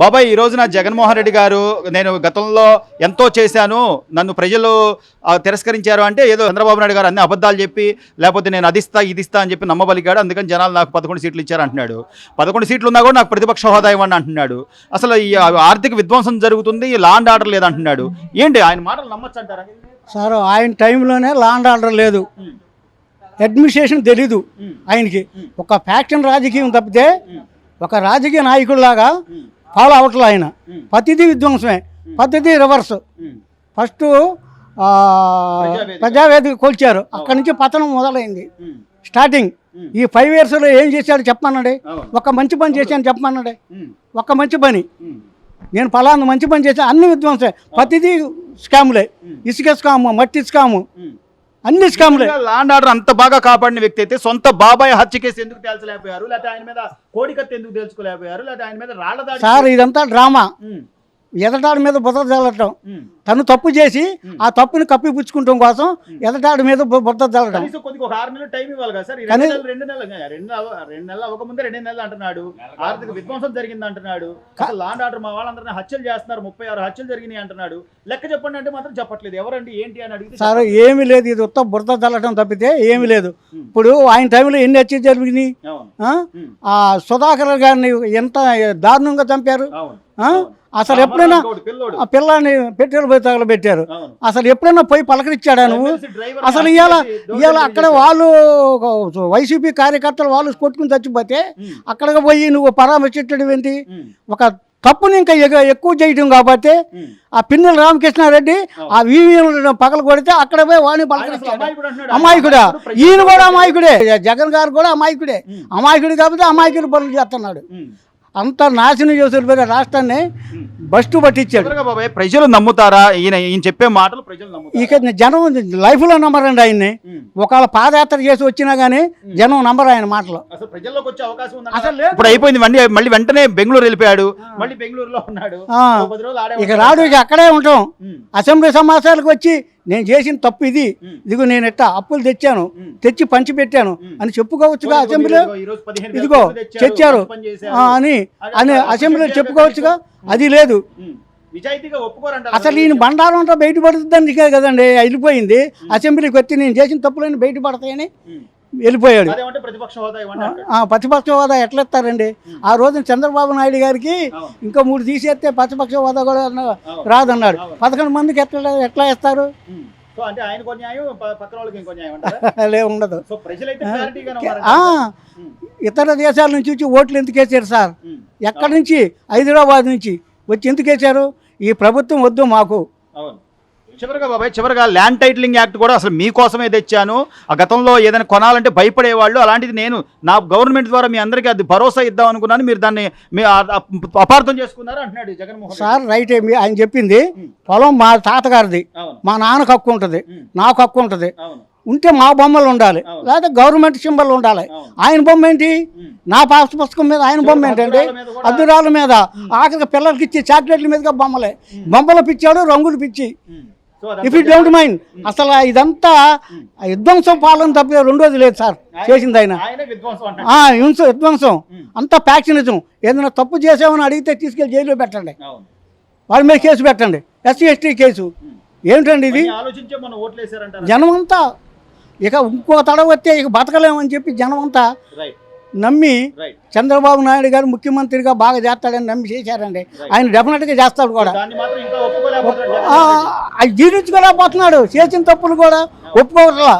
బాబాయ్ ఈ రోజున జగన్మోహన్ రెడ్డి గారు నేను గతంలో ఎంతో చేశాను. నన్ను ప్రజలు తిరస్కరించారు అంటే ఏదో చంద్రబాబు నాయుడు గారు అన్ని అబద్ధాలు చెప్పి లేకపోతే నేను అదిస్తా ఇదిస్తా అని చెప్పి నమ్మబలిగాడు. అందుకని జనాలు నాకు పదకొండు సీట్లు ఇచ్చారు అంటున్నాడు. పదకొండు సీట్లు ఉన్నా కూడా నాకు ప్రతిపక్ష హోదా ఇవ్వండి అంటున్నాడు. అసలు ఈ ఆర్థిక విధ్వంసం జరుగుతుంది లా అండ్ ఆర్డర్ లేదంటున్నాడు. ఏంటి ఆయన మాటలు నమ్మచ్చు అంటారా? సార్ ఆయన టైంలోనే లాండ్ ఆర్డర్ లేదు. అడ్మినిస్ట్రేషన్ తెలీదు ఆయనకి. ఒక ఫ్యాక్షన్ రాజకీయం తప్పితే ఒక రాజకీయ నాయకుడిలాగా ఫాలో అవట్లే ఆయన. ప్రతిదీ విధ్వంసమే. ప్రతిదీ రివర్స్. ఫస్ట్ ప్రజావేదిక. కొల్చారు. అక్కడి నుంచి పతనం మొదలైంది. స్టార్టింగ్. ఈ ఫైవ్ ఇయర్స్లో ఏం చేశాడు చెప్పమన్నాడే? అవును. ఒక మంచి పని చేశాను చెప్పమన్నాడే. ఒక మంచి పని. నేను ఫలానా మంచి పని చేశాను. అన్ని విధ్వంసే ప్రతిదీ స్కాములే. ఇసుక స్కాము మట్టి స్కాము. అన్ని స్కాములే. లా అండ్ ఆర్డర్ అంత బాగా కాపాడిన వ్యక్తి అయితే సొంత బాబాయ్ హత్య కేసు ఎందుకు తేల్చలేకపోయారు? లేకపోతే ఆయన మీద కోడికత్తి ఎందుకు తెలుసుకోలేకపోయారు లేకపోతే ఆయన మీద దాడి సార్ ఇదంతా డ్రామా. ఎదటాడి మీద బుద్ధ చల్లటం. తను తప్పు చేసి ఆ తప్పుని కప్పిపుచ్చుకుంటాం కోసం ఎదటాడి మీద బుద్ధ చల్లటం కనీసం కొద్దిగా ఒక ఆరు నెలలు టైం ఇవ్వాలి కదా సార్. ఈ రెండు కానీ- నెలలు రెండు నెలలు రెండు నెలలు రెండు నెలలు అవ్వకముందే రెండు నెలలు అంటున్నాడు. ఆర్థిక విధ్వంసం జరిగింది అంటున్నాడు లాండ్ ఆర్డర్ మా వాళ్ళందరినీ హత్యలు చేస్తున్నారు. ముప్పై ఆరు హత్యలు జరిగినాయి అంటున్నాడు. లెక్క చెప్పండి అంటే మాత్రం చెప్పట్లేదు. ఎవరండి ఏంటి అని అడిగితే సార్ ఏమీ లేదు. ఇది ఉత్త బురద చల్లటం తప్పితే ఏమీ లేదు. ఇప్పుడు ఆయన టైంలో ఎన్ని హత్యలు జరిగినాయి? అవును. ఆ? సుధాకర్ గారిని ఎంత దారుణంగా చంపారు? అవును. ఆ? అవును. అసలు ఎప్పుడైనా ఆ పిల్లాన్ని పెట్టెలు పోయి తగలబెట్టారు అసలు ఎప్పుడైనా పోయి పలకరించాడా నువ్వు? అసలు ఇవాళ ఇవాళ అక్కడ. వాళ్ళు వైసీపీ కార్యకర్తలు వాళ్ళు కొట్టుకుని చచ్చిపోతే అక్కడికి పోయి నువ్వు పరామర్శించడం ఏంటి? ఒక తప్పుని ఇంకా ఎక్కువ చేయడం కాబట్టి. ఆ పిన్నెల రామకృష్ణారెడ్డి ఆ వీవీఎం పగల కొడితే అక్కడ పోయి వాడిని అసలు పలకరించాడు. అమాయకుడు ఈయన కూడా అమాయకుడే. జగన్ గారు కూడా అమాయకుడే. అమాయకుడు కాబట్టి అమాయకుడు పనులు చేస్తున్నాడు. అంత నాశనం వెళ్ళిపోయిన రాష్ట్రాన్ని బస్టు పట్టించాడు. బాబాయ్ ప్రజలు నమ్ముతారా? ఈయన ఈయన చెప్పే మాటలు ప్రజలు నమ్ముతారా? ఇక జనం లైఫ్లో నమ్మరండి ఆయన్ని. ఒకవేళ పాదయాత్ర చేసి వచ్చినా కానీ జనం నమ్మరు ఆయన మాటలు. అసలు ప్రజల్లోకి వచ్చే అవకాశం ఉందా? అసలు. ఇప్పుడు అయిపోయింది మళ్ళీ మళ్ళీ వెంటనే బెంగళూరు వెళ్ళిపోయాడు. మళ్ళీ బెంగళూరులో ఉన్నాడు. ఇక. రాడు ఇక అక్కడే ఉంటాం. అసెంబ్లీ సమావేశాలకు వచ్చి నేను చేసిన తప్పు ఇది. ఇదిగో నేను ఎట్టా అప్పులు తెచ్చాను. తెచ్చి పంచి పెట్టాను ఉమ్. అని చెప్పుకోవచ్చుగా అసెంబ్లీలో? ఇదిగో తెచ్చారు, అని అని అసెంబ్లీలో చెప్పుకోవచ్చుగా? అది లేదు. అసలు ఈయన బండారం అంతా బయటపడుతుందని కదండి వెళ్ళిపోయింది. అసెంబ్లీకి వచ్చి నేను చేసిన తప్పులని బయటపడతాయని. వెళ్ళిపోయాడు. ప్రతిపక్ష హోదా ఎట్లా ఇస్తారండి ఆ రోజు చంద్రబాబు నాయుడు గారికి. ఇంకా మూడు తీసేస్తే ప్రతిపక్ష హోదా కూడా. రాదన్నాడు. పదకొండు మందికి ఎట్లా ఎట్లా ఇస్తారు ఉండదు. ఇతర దేశాల నుంచి వచ్చి ఓట్లు ఎందుకు వేసారు సార్. ఎక్కడి నుంచి? హైదరాబాద్ నుంచి వచ్చి ఎందుకు వేశారు ఈ ప్రభుత్వం వద్దు మాకు. చివరిగా బాబాయ్ చివరిగా ల్యాండ్ టైటిలింగ్ యాక్ట్ కూడా అసలు మీకోసమే తెచ్చాను. ఆ గతంలో ఏదైనా కొనాలంటే భయపడేవాళ్ళు. అలాంటిది నేను నా గవర్నమెంట్ ద్వారా మీ అందరికీ అది భరోసా ఇద్దాం అనుకున్నాను. మీరు దాన్ని మీ అపార్థం చేసుకున్నారు అంటున్నాడు జగన్మోహన్. సార్ రైట్ ఏమి ఆయన చెప్పింది పొలం మా తాతగారిది. మా నాన్నకు హక్కు ఉంటుంది. నాకు హక్కు ఉంటుంది. ఉంటే మా బొమ్మలు ఉండాలి. లేకపోతే గవర్నమెంట్ సింబల్ ఉండాలి. ఆయన బొమ్మ ఏంటి. నా పాస్ పుస్తకం మీద ఆయన బొమ్మ ఏంటండి? అద్దురాల మీద ఆఖరికి పిల్లలకి ఇచ్చి చాక్లెట్ల మీదుగా బొమ్మలే. బొమ్మలు పిచ్చాడు రంగులు పిచ్చి. ఇఫ్ యూ డోంట్ మైండ్ అసలు ఇదంతా ఆ విధ్వంసం పాలన తప్ప రెండోది లేదు సార్ చేసింది ఆయన. హింస విధ్వంసం. అంతా ప్యాక్షనిజం. ఏదైనా తప్పు చేసామని అడిగితే తీసుకెళ్ళి జైల్లో పెట్టండి. వాళ్ళ మీద కేసు పెట్టండి. SC ST case. ఏమిటండి ఇది? ఇవన్నీ ఆలోచించే మనం ఓట్లేసారంటారు? జనం అంతా ఇక ఇంకో తడవ వస్తే ఇక బతకలేమని చెప్పి జనం అంతా రైట్ నమ్మి చంద్రబాబు నాయుడు గారు ముఖ్యమంత్రిగా బాగా చేస్తాడని నమ్మి చేశారండి. ఆయన డెఫినెట్గా చేస్తాడు కూడా. అది జీర్ణించుకోలేకపోతున్నాడు. చేసిన తప్పులు కూడా ఒప్పుకోవట్లా.